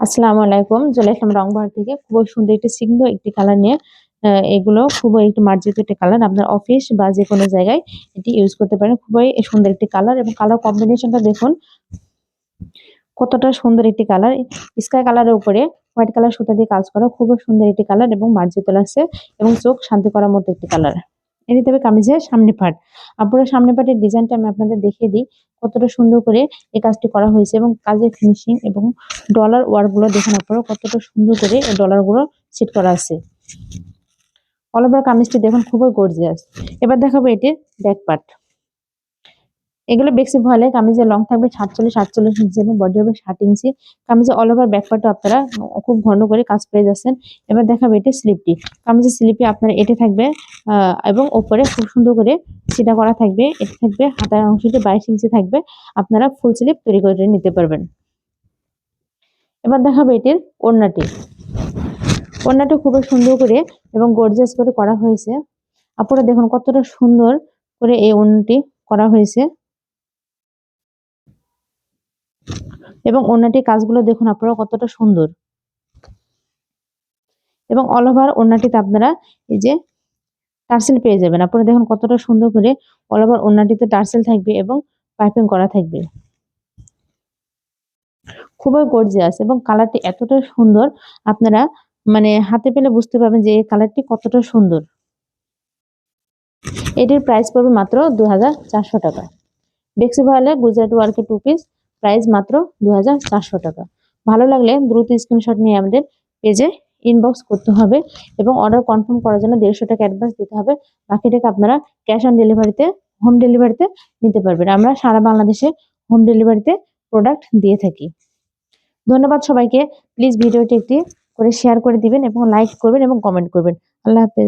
আসসালামু আলাইকুম। চলে আসলাম রংবাহার থেকে। খুবই সুন্দর একটি সিংহ একটি কালার নিয়ে এগুলো খুবই একটি মার্জিত একটি কালার আপনার অফিস বা যে কোনো জায়গায় এটি ইউজ করতে পারেন। খুবই সুন্দর একটি কালার এবং কালার কম্বিনেশনটা দেখুন। কতটা সুন্দর একটি কালার স্কাই কালারের উপরে হোয়াইট কালার সুতা দিয়ে কাজ করা খুবই সুন্দর একটি কালার এবং মার্জিত লাগছে এবং চোখ শান্তি করার মতো একটি কালার এটি হবে কামিজের সামনে পাট। আপনার সামনে পাটের ডিজাইনটা আমি আপনাদের দেখিয়ে দিই, কতটা সুন্দর করে এই কাজটি করা হয়েছে এবং কাজের ফিনিশিং এবং ডলার ওয়ার্কগুলো দেখে নেওয়ার কতটা সুন্দর করে এই ডলারগুলো সেট করা আছে। অল ওভার কামিজটি দেখুন, খুবই গর্জিয়াস এবার দেখাবো এটির ব্যাক পার্ট এগুলো বেশি বেক্সি ভয়ালে কামিজের লং থাকবে সাতচল্লিশ সাতচল্লিশ ইঞ্চি এবং বডি হবে ষাট ইঞ্চি কামিজের অল ওভার ব্যাক পার্টও আপনারা খুব ঘন করে কাজ পেয়ে যাচ্ছেন। এবার দেখাবে এটি স্লিপটি কামিজের স্লিপে আপনার এটি থাকবে এবং ওপরে খুব সুন্দর করে সিটা করা থাকবে। এটি থাকবে, হাতার অংশটি বাইশ ইঞ্চি থাকবে। আপনারা ফুল স্লিপ তৈরি করে নিতে পারবেন। এবার দেখাবে এটির ওড়নাটি। ওড়নাটি খুবই সুন্দর করে এবং গর্জিয়াস করে করা হয়েছে। আপনারা দেখুন কতটা সুন্দর করে এই ওড়নাটি করা হয়েছে। এবং ওড়নাটির কাজগুলো দেখুন আপনারা কতটা সুন্দর। এবং অল ওভার ওড়নাটিতে আপনারা এই যে টার্সেল পেয়ে যাবেন। আপনারা দেখুন কতটা সুন্দর করে অল ওভার ওড়নাটিতে টার্সেল থাকবে এবং পাইপিং করা থাকবে। খুবই গর্জিয়াস এবং কালারটি এতটা সুন্দর, আপনারা মানে হাতে পেলে বুঝতে পারবেন যে এই কালারটি কতটা সুন্দর। এটির প্রাইস পড়বে মাত্র দু হাজার চারশো টাকা। বেক্সি ভয়ালে গুজরাট ওয়ার্কের টু পিস প্রাইস মাত্র দু হাজার চারশো টাকা। ভালো লাগলে দ্রুত স্ক্রিনশট নিয়ে আমাদের পেজে ইনবক্স করতে হবে এবং অর্ডার কনফার্ম করার জন্য দেড়শো টাকা অ্যাডভান্স দিতে হবে। বাকি টাকা আপনারা ক্যাশ অন ডেলিভারিতে হোম ডেলিভারিতে নিতে পারবেন। আমরা সারা বাংলাদেশে হোম ডেলিভারিতে প্রোডাক্ট দিয়ে থাকি। ধন্যবাদ সবাইকে। প্লিজ ভিডিওটি একটি করে শেয়ার করে দিবেন এবং লাইক করবেন এবং কমেন্ট করবেন। আল্লাহ হাফেজ।